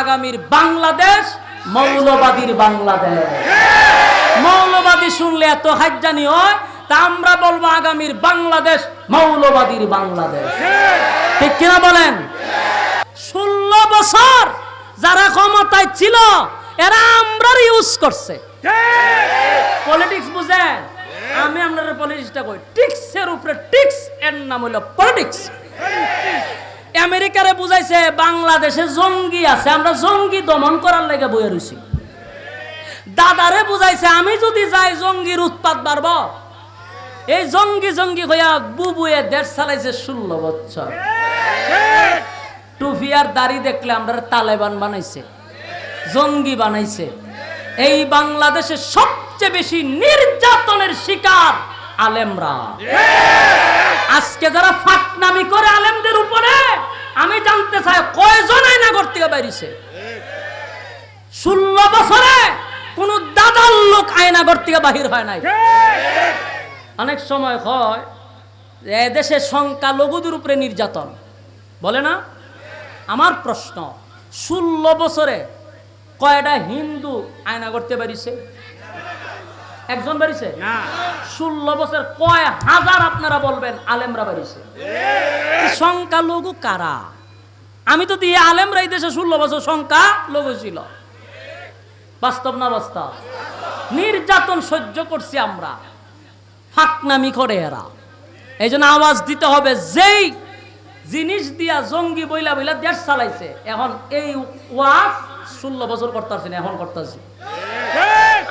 আগামীর বাংলাদেশ মৌলবাদীর বাংলাদেশ। মৌলবাদী শুনলে এত হাজ্জানি হয়, তা আমরা বলব আগামীর বাংলাদেশ মৌলবাদীর বাংলাদেশ। ঠিক কিনা বলেন? ষোলো বছর যারা ক্ষমতায় ছিল, এরা আমরার ইউজ করছে। পলিটিক্স বুঝেন? আমি আপনার পলিটিক্সটা কই। টিক্সের উপরে টিক্স এর নাম হলো পলিটিক্স আমেরিকারে বুঝাইছে, বাংলাদেশে জঙ্গি আছে, আমরা জঙ্গি দমন করার লেগে বয়ে রয়েছি দাদারে বুঝাইছে, আমি যদি যাই জঙ্গির উৎপাত বাড়ব। এই জঙ্গি জঙ্গি হইয়া বুবুয়ে দেশ চালাইছে ষোলো বছর। টুপি আর দাড়ি দেখলে আমরা তালেবান বানাইছে, জঙ্গি বানাইছে। এই বাংলাদেশে সবচেয়ে বেশি নির্যাতনের শিকার আলেমরা। আজকে যারা ফাটনামি করে আলেমদের উপরে আমি জানতে চাই, কয়জন আয়নাগর থেকে বাইরিছে ষোলো বছরে কোন দাদার লোক আয়নাগর থেকে বাহির হয় নাই। অনেক সময় হয় যে এদেশে সংখ্যালঘুদের উপরে নির্যাতন। বলে না? আমার প্রশ্ন, ষোলো বছরে কয়টা হিন্দু আয়না করতে পারিছে একজন বাড়িছে না। ষোলো বছর কয় হাজার আপনারা বলবেন আলেমরা বাড়িছে সংখ্যালঘু কারা? আমি তো দিয়ে আলেমরা এই দেশে ষোলো বছর সংখ্যা লঘু ছিল। বাস্তব না বাস্তব? নির্যাতন সহ্য করছি আমরা। ফাকনামি করে এরা। এই জন্য আওয়াজ দিতে হবে যেই জিনিস দিয়া জঙ্গি বইলা বইলা দেশ চালাইছে এখন এই ওয়াজ ষোলো বছর করতেছে না এখন করতেছে।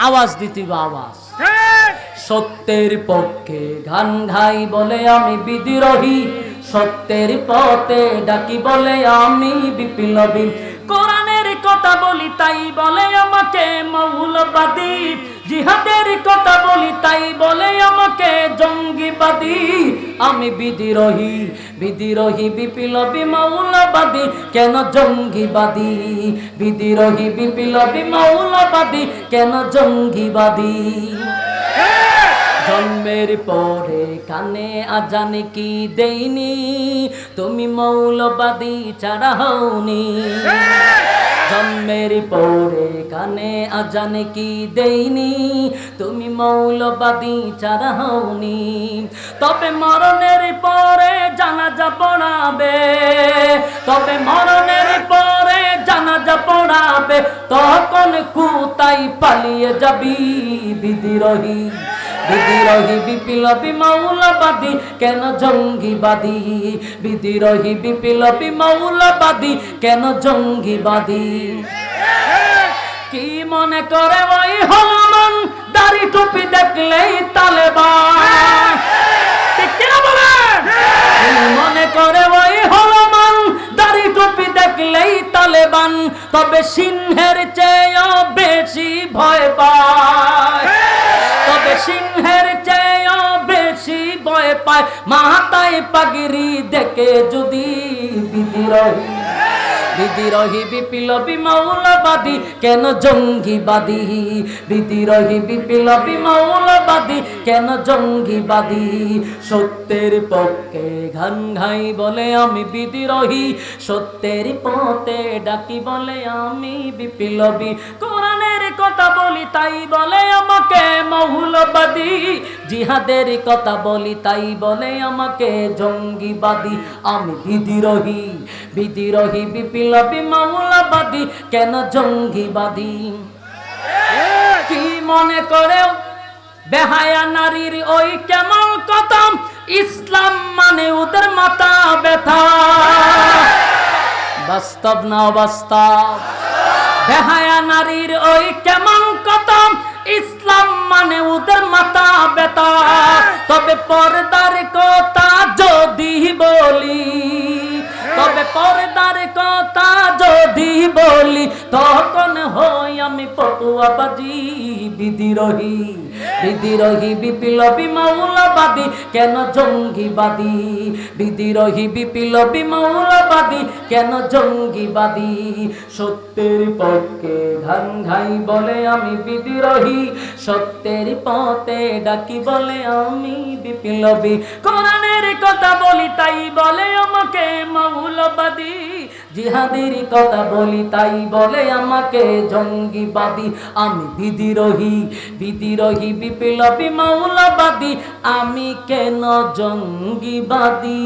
আওয়াজ দিতে হবে আওয়াজ। সত্যের পক্ষে গান গাই বলে আমি বিদ্রোহী। সত্যের পথে ডাকি বলে আমি বিপ্লবী। কোরআনের কথা বলি তাই বলে আমাকে মৌলবাদী। জিহাদের কথা বলি তাই বলে আমাকে আমি বিদ্রোহী বিদ্রোহী বিপ্লবী মৌলবাদী কেন জঙ্গিবাদী? বিদ্রোহী বিপ্লবী মৌলবাদী কেন জঙ্গিবাদী? জন্মের পরে কানে আজানে কি দেইনি? তুমি মৌলবাদী ছাড়া হওনি। জন্মের পরে কানে আজানে কি দেইনি? তুমি মৌলবাদী ছাড়া হওনি, তবে মরণের পরে জানাজা পড়াবে, তবে মরণের পরে জানাজা পড়াবে, তখন কুতাই পালিয়ে যাবি বিদ্রোহী। বিদ্রোহী বিপ্লবী মৌলবাদী কেন জঙ্গিবাদী? বিদ্রোহী বিপ্লবী মৌলবাদী কেন জঙ্গিবাদী? কি মনে করে ওই হলমন দাড়ি টুপি দেখলেই? কি মনে করে ওই হলমন দাড়ি টুপি দেখলেই তালেবান, তবে সিংহের চেয়েও বেশি ভয় পায়। সিংহের চেয়েও বেশি ভয় পায়। মাথায় পাগিরি দেখে যদি বিদ্রোহী বিদ্রোহী বিপ্লবী মৌলবাদী, কেন জঙ্গিবাদী? বিদ্রোহী বিপ্লবী মৌলবাদী কেন জঙ্গিবাদী? সত্যের পক্ষে ঘান ঘাই বলে আমি বিদ্রোহী। সত্যের পথে ডাকি বলে আমি বিপ্লবী। কোরআনের কথা বলি তাই বলে আমাকে মৌলবাদী। জিহাদের কথা বলি তাই বলে আমাকে জঙ্গিবাদী। আমি বিদ্রোহী বিদ্রোহী, বিপ্লবী, মৌলবাদী। কেন জঙ্গিবাদী? কি মনে করে বেহায়া নারীর ওই কেমন কদম? ইসলাম মানে ওদের মাথা ব্যথা। বাস্তব না অবাস্তব? বেহায়া নারীর ওই কেমন কদম? ইসলাম মানে ওদের মাথা ব্যথা। তবে পর্দার কথা যদি বলি, তবে পর্দার কথা যদি বলি, তখন আমি পটুয়াবাজি বিদ্রোহী বিদ্রোহী বিপ্লবী মৌলবাদী কেন জঙ্গিবাদী? বিদ্রোহী বিপ্লবী মৌলবাদী কেন জঙ্গিবাদী? সত্যের পক্ষে ঘান ঘাই বলে আমি বিদ্রোহী সত্যের পথে ডাকি বলে আমি বিপ্লবী কোরআনের কথা বলি, তাই বলে আমাকে মৌলবাদী জিহাদের কথা বলি, তাই বলে আমাকে জঙ্গিবাদী। আমি বিদিরোহী বিদিরোহী, বিপ্লবী, মাওলাবাদী। আমি কেন জঙ্গিবাদী?